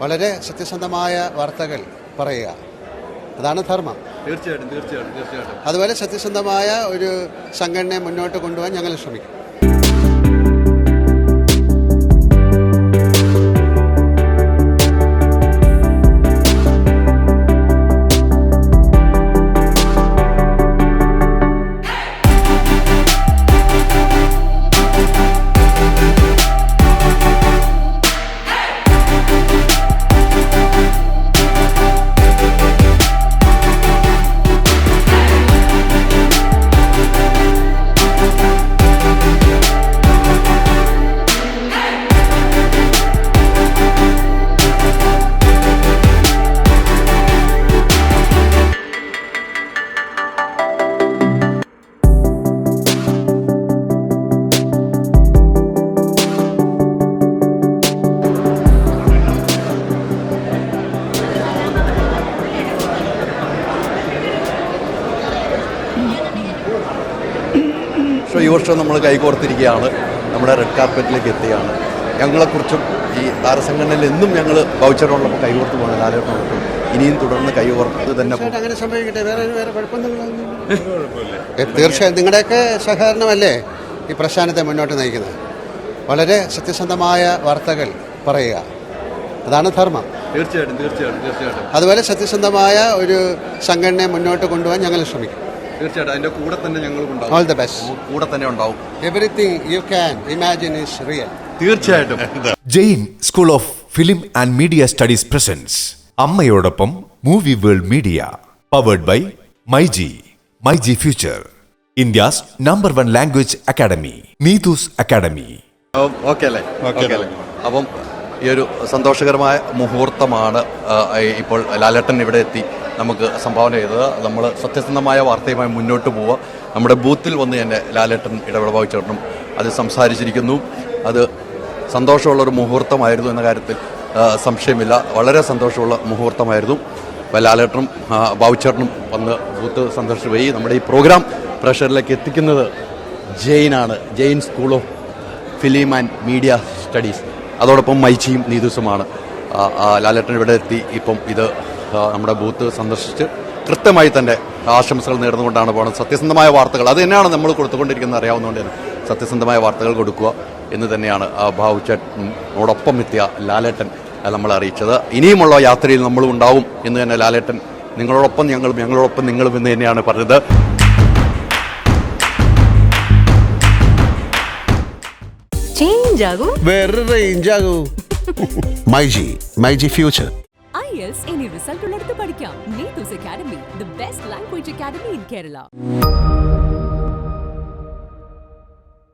വളരെ സത്യസന്ധമായ വാർത്തകൾ പറയുക. അതാണ് ധർമ്മം. തീർച്ചയായിട്ടും തീർച്ചയായിട്ടും തീർച്ചയായിട്ടും. അതുപോലെ സത്യസന്ധമായ ഒരു സംഘടനയെ മുന്നോട്ട് കൊണ്ടുപോകാൻ ഞങ്ങൾ ശ്രമിക്കും. പക്ഷേ ഈ വർഷം നമ്മൾ കൈകോർത്തിരിക്കുകയാണ് നമ്മുടെ റെഡ് കാർപ്പറ്റിലേക്ക് എത്തുകയാണ്. ഞങ്ങളെക്കുറിച്ചും ഈ താരസംഘടനയിൽ എന്നും ഞങ്ങൾ വൗച്ചറുള്ളപ്പോൾ കൈകോർത്ത് പോകുന്ന കാലഘട്ടം ഇനിയും തുടർന്ന് കൈകോർത്ത് തന്നെ തീർച്ചയായും നിങ്ങളുടെയൊക്കെ സഹകരണമല്ലേ ഈ പ്രസ്ഥാനത്തെ മുന്നോട്ട് നയിക്കുന്നത്? വളരെ സത്യസന്ധമായ വാർത്തകൾ പറയുക. അതാണ് ധർമ്മം. തീർച്ചയായിട്ടും തീർച്ചയായിട്ടും തീർച്ചയായിട്ടും. അതുപോലെ സത്യസന്ധമായ ഒരു സംഘടനയെ മുന്നോട്ട് കൊണ്ടുപോകാൻ ഞങ്ങൾ ശ്രമിക്കും. തീർച്ചയായിട്ടും കൂടെ തന്നെ ഞങ്ങൾ ഉണ്ടാവും. ഓൾ ദ ബെസ്റ്റ് കൂടെ തന്നെ ഉണ്ടാവും. Everything you can imagine is real തീർച്ചയായിട്ടും. Jain school of film and media studies presence. അമ്മയോടൊപ്പം movie world media. Powered by myG. MyG future. India's number one language academy. Neethu's academy. Okay അല്ലേ? Okay. അല്ലേ? അപ്പം ഈ ഒരു സന്തോഷകരമായ മുഹൂർത്തമാണ് ഇപ്പോൾ ലാലേട്ടൻ ഇവിടെ എത്തി. നമുക്ക് സംഭാവന ചെയ്തത്. നമ്മൾ സത്യസന്ധമായ വാർത്തയുമായി മുന്നോട്ട് പോവുക. നമ്മുടെ ബൂത്തിൽ വന്ന് തന്നെ ലാലേട്ടൻ ഇടപെട ചേട്ടനും അത് സംസാരിച്ചിരിക്കുന്നു. അത് സന്തോഷമുള്ളൊരു മുഹൂർത്തമായിരുന്നു എന്ന കാര്യത്തിൽ സംശയമില്ല. വളരെ സന്തോഷമുള്ള മുഹൂർത്തമായിരുന്നു. ലാലേട്ടനും ബാബുച്ചേട്ടനും വന്ന് ബൂത്ത് സന്ദർശിച്ചു പോയി നമ്മുടെ ഈ പ്രോഗ്രാം പ്രഷറിലേക്ക് എത്തിക്കുന്നത് ജെയിനാണ് Jain school of film and media studies. അതോടൊപ്പം മൈച്ചിയും നീതുസുമാണ്. ലാലേട്ടൻ ഇവിടെ എത്തി. ഇപ്പം ഇത് നമ്മുടെ ബൂത്ത് സന്ദർശിച്ച് കൃത്യമായി തന്നെ ആശംസകൾ നേർന്നുകൊണ്ടാണ് പോകുന്നത് സത്യസന്ധമായ വാർത്തകൾ. അത് തന്നെയാണ് നമ്മൾ കൊടുത്തുകൊണ്ടിരിക്കുന്നത് അറിയാവുന്നതുകൊണ്ട് തന്നെ. സത്യസന്ധമായ വാർത്തകൾ കൊടുക്കുക എന്ന് തന്നെയാണ് ആ ബാബുച്ചേട്ടനോടൊപ്പം എത്തിയ ലാലേട്ടൻ നമ്മൾ നമ്മളെ അറിയിച്ചത്. ഇനിയുമുള്ള യാത്രയിൽ നമ്മളും ഉണ്ടാവും എന്ന് തന്നെ ലാലേട്ടൻ നിങ്ങളോടൊപ്പം ഞങ്ങളും ഞങ്ങളോടൊപ്പം നിങ്ങളും എന്ന് തന്നെയാണ് പറഞ്ഞത്. ചേഞ്ച് ആകും. വേറെ range ആകൂ. MyG myG future. Else ഇനി റിസൾട്ട് ഉള്ളിടത്ത് പഠിക്കാം. Neethu's academy the best language academy in Kerala